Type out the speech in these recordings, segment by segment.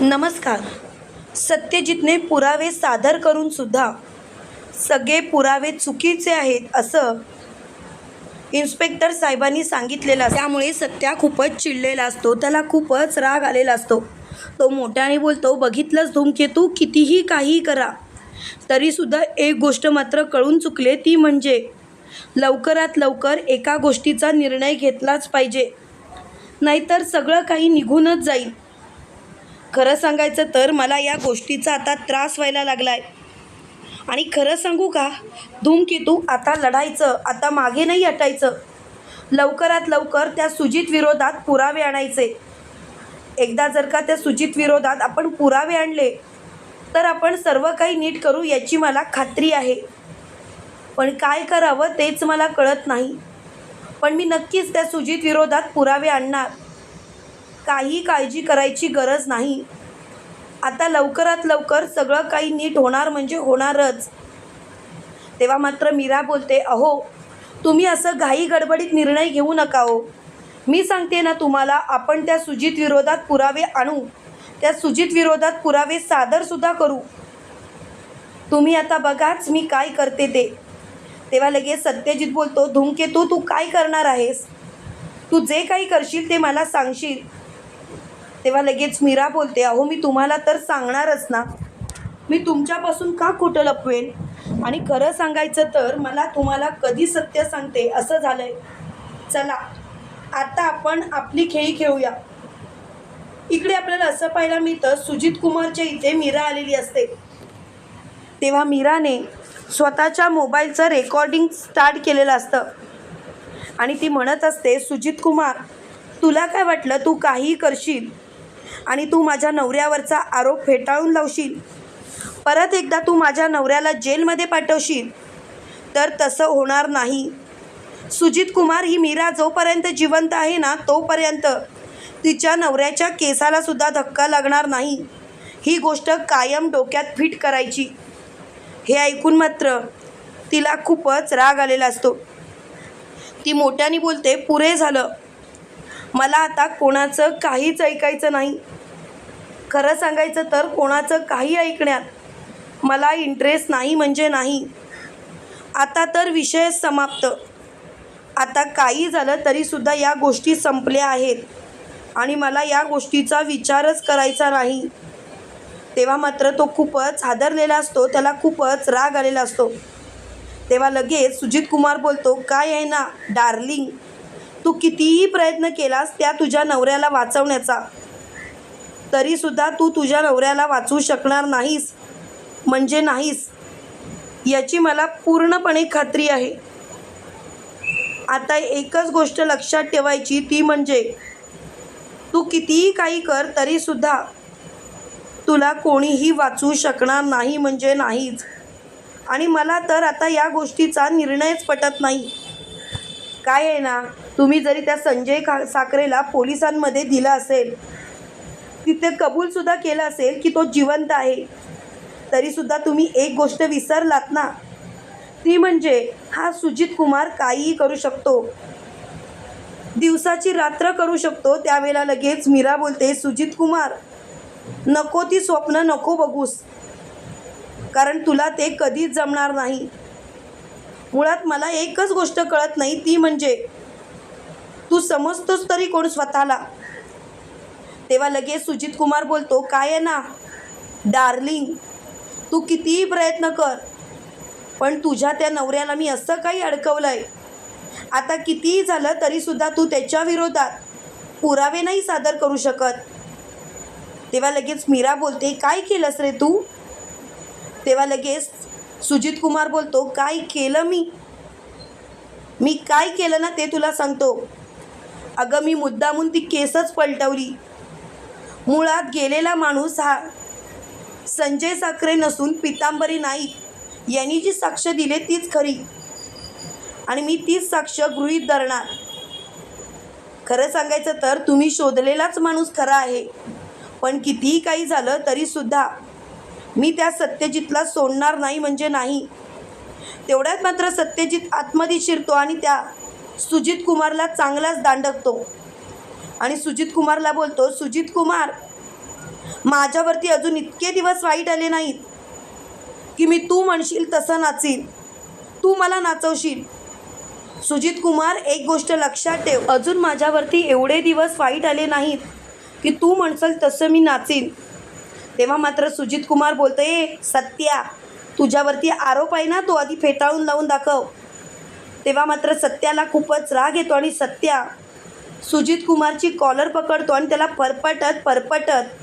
नमस्कार. सत्यजितने पुरावे सादर करून सुद्धा सगळे पुरावे चुकीचे आहेत असं इन्स्पेक्टर साहेबांनी सांगितलेलं असतं. त्यामुळे सत्या खूपच चिडलेला असतो. त्याला खूपच राग आलेला असतो. तो मोठ्याने बोलतो बघितलंच धूमकेतू? कितीही काही करा. तरीसुद्धा एक गोष्ट मात्र कळून चुकले ती म्हणजे लवकरात लवकर एका गोष्टीचा निर्णय घेतलाच पाहिजे. नाहीतर सगळं काही निघूनच जाईल. खरं सांगायचं तर मला या गोष्टीचा आता त्रास व्हायला लागला आहे आणि खरं सांगू का? धूमकेतू आता लढायचं आता मागे नाही हटायचं. लवकरात लवकर त्या सुजित विरोधात पुरावे आणायचे. एकदा जर का त्या सुजित विरोधात आपण पुरावे आणले तर आपण सर्व काही नीट करू याची मला खात्री आहे. पण काय करावं तेच मला कळत नाही. पण मी नक्कीच त्या सुजित विरोधात पुरावे आणणार. काही काळजी करायची गरज नाही. आता लवकरात लवकर सगळं काही नीट होणार म्हणजे होणारच. तेव्हा मात्र मीरा बोलते अहो तुम्ही असं घाई गडबडीत निर्णय घेऊ नका हो. मी सांगते ना तुम्हाला आपण त्या सुजित विरोधात पुरावे आणू. त्या सुजित विरोधात पुरावे सादरसुद्धा करू. तुम्ही आता बघाच मी काय करते ते. तेव्हा लगेच सत्यजित बोलतो धूमकेतू तू काय करणार आहेस? तू जे काही करशील ते मला सांगशील. तेव्हा लगेच मीरा बोलते अहो मी तुम्हाला तर सांगणारच ना. मी तुमच्यापासून का खोटं लपवेन? आणि खरं सांगायचं तर मला तुम्हाला कधी सत्य सांगते असं झालंय. चला आता आपण आपली खेळी खेळूया. इकडे आपल्याला असं पाहायला मिळतं सुजित कुमारच्या इथे मीरा आलेली असते. तेव्हा मीराने स्वतःच्या मोबाईलचं रेकॉर्डिंग स्टार्ट केलेलं असतं. आणि ती म्हणत असते सुजित कुमार तुला काय वाटलं? तू काहीही करशील आणि तू माझ्या नवऱ्यावरचा आरोप फेटाळून लावशील. परत एकदा तू माझ्या नवऱ्याला जेलमध्ये पाठवशील. तर तसं होणार नाही. सुजित कुमार ही मीरा जोपर्यंत जिवंत आहे ना तोपर्यंत तिच्या नवऱ्याच्या केसालासुद्धा धक्का लागणार नाही. ही गोष्ट कायम डोक्यात फिट करायची. हे ऐकून मात्र तिला खूपच राग आलेला असतो. ती मोठ्याने बोलते पुरे झालं. मला आता कोणाचं काहीच ऐकायचं नाही. खरं सांगायचं तर कोणाचं काही ऐकण्यात मला इंटरेस्ट नाही म्हणजे नाही. आता तर विषय समाप्त. आता काही झालं तरीसुद्धा या गोष्टी संपल्या आहेत. आणि मला या गोष्टीचा विचारच करायचा नाही. तेव्हा मात्र तो खूपच हादरलेला असतो त्याला खूपच राग आलेला असतो. तेव्हा लगेच सुजित कुमार बोलतो काय आहे ना डार्लिंग? तू कितीही प्रयत्न केलास त्या तुझ्या नवऱ्याला वाचवण्याचा. तरीसुद्धा तू तुझ्या नवऱ्याला वाचवू शकणार नाहीस. म्हणजे नाहीस. याची मला पूर्णपणे खात्री आहे. आता एकच गोष्ट लक्षात ठेवायची ती म्हणजे तू कितीही काही कर तरीसुद्धा तुला कोणीही वाचवू शकणार नाही म्हणजे नाहीच. आणि मला तर आता या गोष्टीचा निर्णयच पटत नाही. काय आहे ना? तुम्ही जरी त्या संजय खा साखरेला पोलिसांमध्ये दिलं असेल तिथे कबूलसुद्धा केलं असेल की तो जिवंत आहे तरीसुद्धा तुम्ही एक गोष्ट विसरलात ना? ती म्हणजे हा सुजित कुमार काहीही करू शकतो. दिवसाची रात्र करू शकतो त्यावेळेला लगेच मीरा बोलते सुजित कुमार नको ती स्वप्न नको बघूस. कारण तुला ते कधीच जमणार नाही. मुळात मला एकच गोष्ट कळत नाही ती म्हणजे तू समजतोस तरी कोण स्वतःला? तेव्हा लगेच सुजित कुमार बोलतो काय आहे ना डार्लिंग तू कितीही प्रयत्न कर पण तुझ्या त्या नवऱ्याला मी असं काही अडकवलं आहे आता कितीही झालं तरीसुद्धा तू त्याच्या विरोधात पुरावे नाही सादर करू शकत. तेव्हा लगेच मीरा बोलते काय केलंस रे तू? तेव्हा लगेच सुजित कुमार बोलतो काय केलं मी? मी काय केलं ना ते तुला सांगतो. अगं मी मुद्दामून ती केसच पलटवली. मुळात गेलेला माणूस हा संजय साखरे नसून पितांबरी नाईक यांनी जी साक्ष दिली तीच खरी. आणि मी तीच साक्ष गृहीत धरणार. खरं सांगायचं तर तुम्ही शोधलेलाच माणूस खरा आहे. पण कितीही काही झालं तरीसुद्धा मी त्या सत्यजितला सोडणार नाही म्हणजे नाही. तेवढ्यात मात्र सत्यजित आतमध्ये शिरतो आणि त्या सुजित कुमारला चांगलाच दांडकतो. आणि सुजित कुमारला बोलतो सुजित कुमार माझ्यावरती अजून इतके दिवस वाईट आले नाहीत की मी तू म्हणशील तसं नाचील तू मला नाचवशील. सुजित कुमार एक गोष्ट लक्षात ठेव अजून माझ्यावरती एवढे दिवस वाईट आले नाहीत की तू म्हणसल तसं मी नाचीन. तेव्हा मात्र सुजित कुमार बोलतो ए सत्या तुझ्यावरती आरोप आहे ना तो आधी फेटाळून लावून दाखव. तेव्हा मात्र सत्याला खूपच राग येतो आणि सत्या सुजित कुमारची कॉलर पकडतो आणि त्याला परपटत परपटत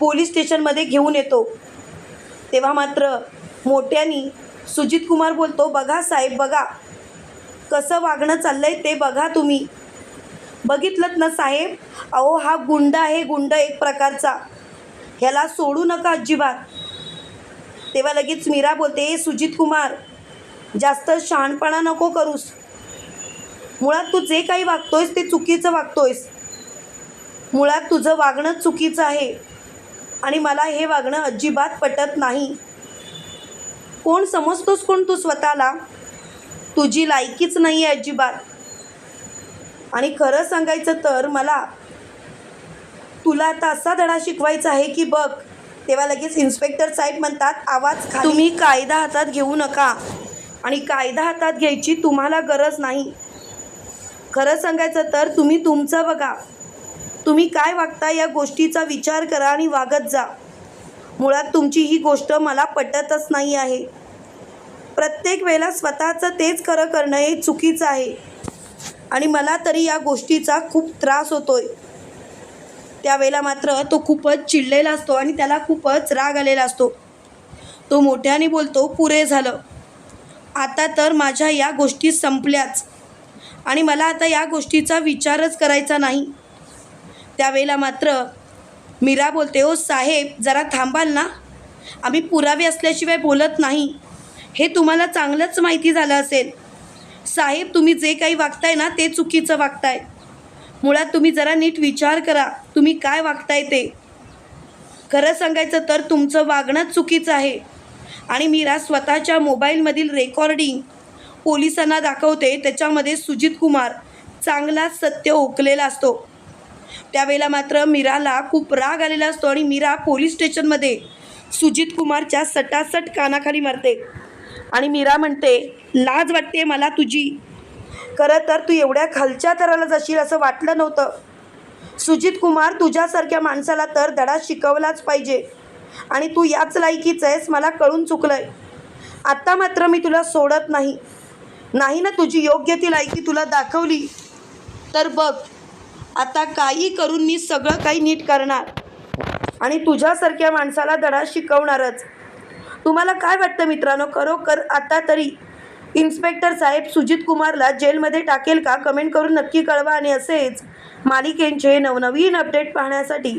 पोलीस स्टेशनमध्ये घेऊन येतो. तेव्हा मात्र मोठ्यानी सुजित कुमार बोलतो बघा साहेब बघा. कसं वागणं चाललं आहे ते बघा तुम्ही. बघितलं ना साहेब? अहो हा गुंड आहे गुंड एक प्रकारचा. ह्याला सोडू नका अजिबात. तेव्हा लगेच मीरा बोलते "ए, सुजित कुमार जास्त शहाणपणा नको करूस. मुळात तू जे काही वागतोयस ते चुकीचं वागतोयस. मुळात तुझं वागणं चुकीचं आहे. आणि मला हे वागणं अजिबात पटत नाही. कोण समजतोस कोण तू स्वतःला? तुझी लायकीच नाही आहे अजिबात. आणि खरं सांगायचं तर मला तुला आता असा धडा शिकवायचा आहे की बघ तेव्हा लगेच इन्स्पेक्टर साहेब म्हणतात आवाज तुम्ही कायदा हातात घेऊ नका. आणि कायदा हातात घ्यायची तुम्हाला गरज नाही. खरं सांगायचं तर तुम्ही तुमचं बघा. तुम्ही काय वागता या गोष्टीचा विचार करा आणि वागत जा. मुळात तुमची ही गोष्ट मला पटतच नाही आहे. प्रत्येक वेळेला स्वतःचं तेच खरं करणं हे चुकीचं आहे. आणि मला तरी या गोष्टीचा खूप त्रास होतोय. त्यावेळेला मात्र तो खूपच चिडलेला असतो आणि त्याला खूपच राग आलेला असतो. तो मोठ्याने बोलतो पुरे झालं. आता तर माझ्या या गोष्टी संपल्याच. आणि मला आता या गोष्टीचा विचारच करायचा नाही. त्यावेळेला मात्र मीरा बोलते ओ साहेब जरा थांबाल ना. आम्ही पुरावे असल्याशिवाय बोलत नाही. हे तुम्हाला चांगलंच माहिती झालं असेल. साहेब तुम्ही जे काही वागताय ना ते चुकीचं वागताय. मुळात तुम्ही जरा नीट विचार करा तुम्ही काय वागताय ते. खरं सांगायचं तर तुमचं वागणंच चुकीचं आहे. आणि मीरा स्वतःच्या मोबाईलमधील रेकॉर्डिंग पोलिसांना दाखवते. त्याच्यामध्ये सुजित कुमार चांगलाच सत्य ओकलेला असतो. त्यावेळेला मात्र मीराला खूप राग आलेला असतो आणि मीरा पोलीस स्टेशनमध्ये सुजित कुमारच्या सटासट कानाखाली मारते. आणि मीरा म्हणते लाज वाटते मला तुझी. खरं तर तू एवढ्या खालच्या थराला जाशील असं वाटलं नव्हतं. सुजित कुमार तुझ्यासारख्या माणसाला तर धडा शिकवलाच पाहिजे. आणि तू याच लायकीच आहेस मला कळून चुकलंय. आत्ता मात्र मी तुला सोडत नाही. नाही ना तुझी योग्य ती लायकी तुला दाखवली. तर बघ आता काही करून मी सगळं काही नीट करणार. आणि तुझ्यासारख्या माणसाला धडा शिकवणारच. तुम्हाला काय वाटतं मित्रांनो? खरोखर आता तरी इन्स्पेक्टर साहेब सुजित कुमारला जेलमध्ये टाकेल का? कमेंट करून नक्की कळवा आणि असेच मालिकेंचे नवनवीन अपडेट पाहण्यासाठी